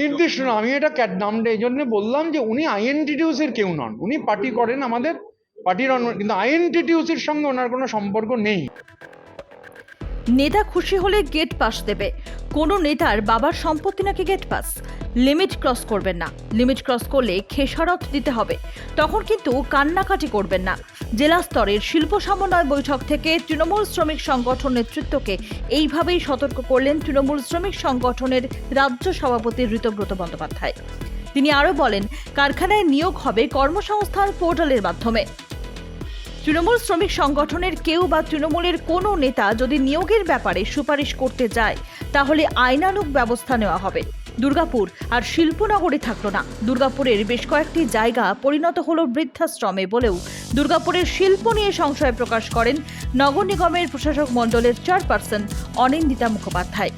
নির্দিষ্ট না, আমি এটা ক্যাট নামটা এই জন্য বললাম যে উনি আইএনটিটিউসির কেউ নন। উনি পার্টি করেন আমাদের, পার্টির কিন্তু আইএনটিটিউসির সঙ্গে ওনার কোনো সম্পর্ক নেই। নেতা খুশি হলে গেট পাস দেবে। কোনো নেতার বাবার সম্পত্তি নাকি গেট পাস লিমিট ক্রস করবেন না। লিমিট ক্রস করলে খেসারত দিতে হবে। তখন কিন্তু কান্নাকাটি করবেন না। জেলা স্তরের শিল্প সমন্বয় বৈঠক থেকে তৃণমূল শ্রমিক সংগঠন নেতৃত্বকে এইভাবেই সতর্ক করলেন তৃণমূল শ্রমিক সংগঠনের রাজ্য সভাপতি ঋতব্রত বন্দ্যোপাধ্যায়। তিনি আরও বলেন, কারখানায় নিয়োগ হবে কর্মসংস্থান পোর্টালের মাধ্যমে। তৃণমূল শ্রমিক সংগঠনের কেউ বা তৃণমূলের কোনো নেতা যদি নিয়োগের ব্যাপারে সুপারিশ করতে যায়, তাহলে আইনানুগ ব্যবস্থা নেওয়া হবে। দুর্গাপুর আর শিল্পনগরে থাকল না। দুর্গাপুরের বেশ কয়েকটি জায়গা পরিণত হলো বৃদ্ধাশ্রমে বলেও দুর্গাপুরের শিল্প নিয়ে সংশয় প্রকাশ করেন নগর নিগমের প্রশাসক মণ্ডলের চেয়ারপারসন অনিন্দিতা মুখোপাধ্যায়।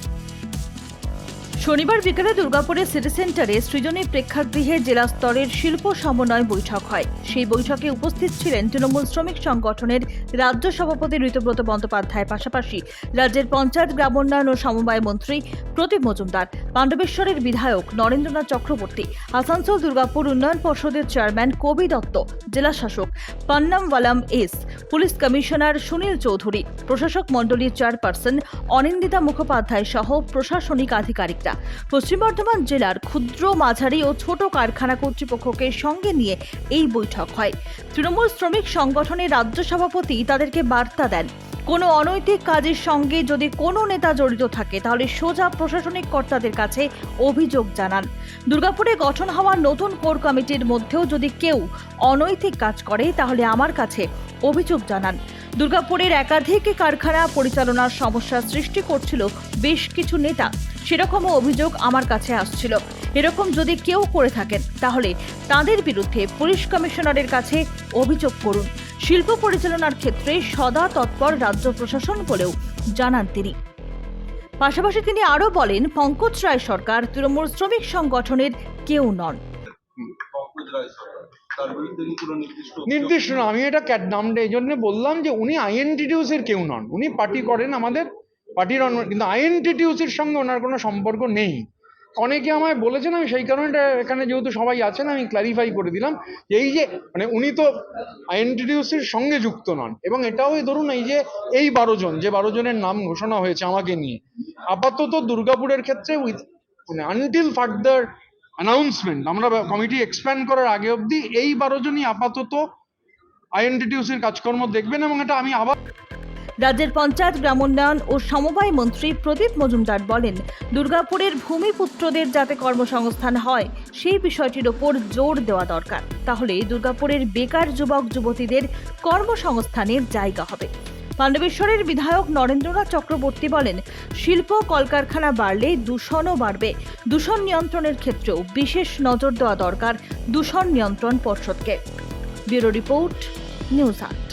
শনিবার বিকেলে দুর্গাপুরের সিটি সেন্টারে সৃজনী প্রেক্ষাগৃহে জেলা স্তরের শিল্প সমন্বয় বৈঠক হয়। সেই বৈঠকে উপস্থিত ছিলেন তৃণমূল শ্রমিক সংগঠনের রাজ্য সভাপতি ঋতব্রত বন্দ্যোপাধ্যায় পাশাপাশি রাজ্যের পঞ্চায়েত গ্রামোন্নয়ন ও সমবায় মন্ত্রী প্রদীপ মজুমদার, পাণ্ডবেশ্বরের বিধায়ক নরেন্দ্রনাথ চক্রবর্তী, আসানসোল দুর্গাপুর উন্নয়ন পর্ষদের চেয়ারম্যান কবি দত্ত, জেলা শাসক Ponnambalam S, police commissioner Sunil Chowdhury, প্রশাসক মণ্ডলীর চেয়ারপারসন অনিন্দিতা মুখোপাধ্যায় সহ প্রশাসনিক আধিকারিকরা। পশ্চিম বর্ধমান জেলার ক্ষুদ্র, মাঝারি ও ছোট কারখানা কর্তৃপক্ষকে সঙ্গে নিয়ে এই বৈঠক হয়। তৃণমূল শ্রমিক সংগঠনের রাজ্য সভাপতি তাদেরকে বার্তা দেন, কোনো অনৈতিক কাজের সঙ্গে যদি কোনো নেতা জড়িত থাকে, তাহলে সোজা প্রশাসনিক কর্তাদের কাছে অভিযোগ জানান। দুর্গাপুরে গঠন হওয়া নতুন কোর কমিটির মধ্যেও যদি কেউ অনৈতিক কাজ করে, তাহলে আমার কাছে অভিযোগ জানান। দুর্গাপুরের একাধিক কারখানা পরিচালনার সমস্যা সৃষ্টি করছিল বেশ কিছু নেতা। সেরকমও অভিযোগ আমার কাছে আসছিল। এরকম যদি কেউ করে থাকেন, তাহলে তাদের বিরুদ্ধে পুলিশ কমিশনারের কাছে অভিযোগ করুন। শিল্প পরিচালনার ক্ষেত্রে সদা তৎপর রাজ্য প্রশাসন বলেও জানান তিনি। পাশাপাশি তিনি আরও বলেন, পঙ্কজ রায় সরকার তৃণমূল শ্রমিক সংগঠনের কেউ নন। পঙ্কজ রায় তার বিরুদ্ধে কি কোনো নির্দিষ্ট নির্দিষ্ট না আমি এটা ক্যাট নামটা এই জন্য বললাম যে উনি আইএনটিটিউসির কেউ নন উনি পার্টি করেন আমাদের পার্টির অন্য কিন্তু আইএনটিটিউসির সঙ্গে ওনার কোনো সম্পর্ক নেই। অনেকে আমায় বলেছেন আমি সেই কারণে এখানে যেহেতু সবাই আছেন আমি ক্লারিফাই করে দিলাম যে এই যে মানে উনি তো আইএনটিটিউসির সঙ্গে যুক্ত নন এবং এটাও ধরুন এই যে এই বারো জন যে বারো জনের নাম ঘোষণা হয়েছে আমাকে নিয়ে আপাতত দুর্গাপুরের ক্ষেত্রে উইথ মানে আনটিল ফার্দার অ্যানাউন্সমেন্ট আমরা কমিটি এক্সপ্যান্ড করার আগে অবধি এই বারো জনই আপাতত আইএনটিটিউসির কাজকর্ম দেখবেন এবং এটা আমি আবার রাজ্যের পঞ্চায়েত, গ্রামোন্নয়ন ও সমবায় মন্ত্রী প্রদীপ মজুমদার বলেন, দুর্গাপুরের ভূমিপুত্রদের যাতে কর্মসংস্থান হয়, সেই বিষয়টির ওপর জোর দেওয়া দরকার। তাহলে দুর্গাপুরের বেকার যুবক, যুবতীদের কর্মসংস্থানের জায়গা হবে। পাণ্ডবেশ্বরের বিধায়ক নরেন্দ্রনাথ চক্রবর্তী বলেন, শিল্প কলকারখানা বাড়লে দূষণও বাড়বে। দূষণ নিয়ন্ত্রণের ক্ষেত্রেও বিশেষ নজর দেওয়া দরকার দূষণ নিয়ন্ত্রণ পর্ষদকে। ব্যুরো রিপোর্ট, নিউজ আট।